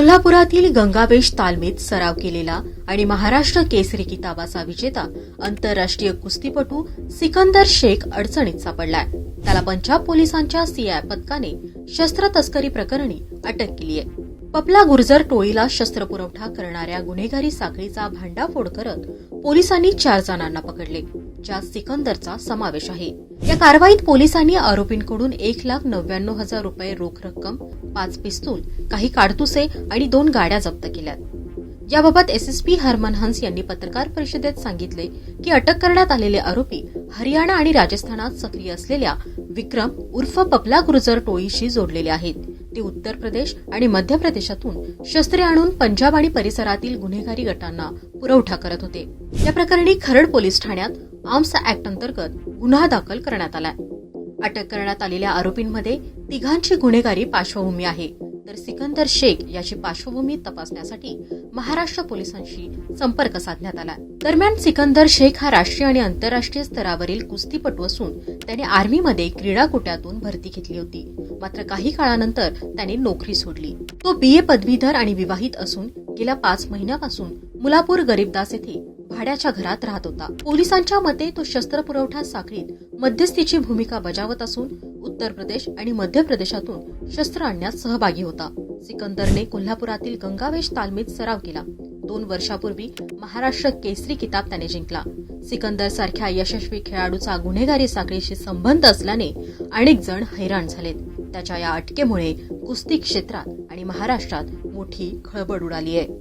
कोल्हापुरातील गंगावेश तालमीत सराव केलेला आणि महाराष्ट्र केसरी किताबाचा विजेता आंतरराष्ट्रीय कुस्तीपटू सिकंदर शेख अडचणीत सापडलाय. त्याला पंजाब पोलिसांच्या सीआय पथकाने शस्त्र तस्करी प्रकरणी अटक केली आहे. पपला गुर्जर टोळीला शस्त्र पुरवठा करणाऱ्या गुन्हेगारी साखळीचा भांडाफोड करत पोलिसांनी चार जणांना पकडले. ज्यात सिकंदरचा समावेश आहे. या कारवाईत पोलिसांनी आरोपींकडून एक लाख नव्याण्णव हजार रुपये रोख रक्कम पाच पिस्तूल काही काडतुसे आणि दोन गाड्या जप्त केल्यात. याबाबत एसएसपी हरमन हंस यांनी पत्रकार परिषदेत सांगितले की अटक करण्यात आलेले आरोपी हरियाणा आणि राजस्थानात सक्रिय असलेल्या विक्रम उर्फ पपला गुर्जर टोळीशी जोडलेले आहेत. ते उत्तर प्रदेश आणि मध्य प्रदेशातून शस्त्रे आणून पंजाब आणि परिसरातील गुन्हेगारी गटांना पुरवठा करत होते. या प्रकरणी खरड पोलीस ठाण्यात आर्म्स ऍक्ट अंतर्गत गुन्हा दाखल करण्यात आलाय. अटक करण्यात आलेल्या आरोपींमध्ये तिघांची गुन्हेगारी पार्श्वभूमी आहे. तर सिकंदर शेख याची पार्श्वभूमी तपासण्यासाठी महाराष्ट्र पोलिसांशी संपर्क साधण्यात आला. दरम्यान सिकंदर शेख हा राष्ट्रीय आणि आंतरराष्ट्रीय स्तरावरील कुस्तीपटू असून त्याने आर्मीमध्ये क्रीडा कोट्यातून भरती घेतली होती. मात्र काही काळानंतर त्याने नोकरी सोडली. तो बी ए पदवीधर आणि विवाहित असून गेल्या पाच महिन्यापासून मुलापूर गरीबदास येथे भाड्याच्या घरात राहत होता. पोलिसांच्या मते तो शस्त्र पुरवठा साखळीत मध्यस्थीची भूमिका बजावत असून उत्तर प्रदेश आणि मध्य प्रदेशातून शस्त्र आणण्यात सहभागी होता. सिकंदरने कोल्हापुरातील गंगावेश तालमीत सराव केला. दोन वर्षापूर्वी महाराष्ट्र केसरी किताब त्याने जिंकला. सिकंदर सारख्या यशस्वी खेळाडूचा गुन्हेगारी साखळीशी संबंध असल्याने अनेक जण हैराण झालेत. त्याच्या या अटकेमुळे कुस्ती क्षेत्रात आणि महाराष्ट्रात मोठी खळबळ उडाली आहे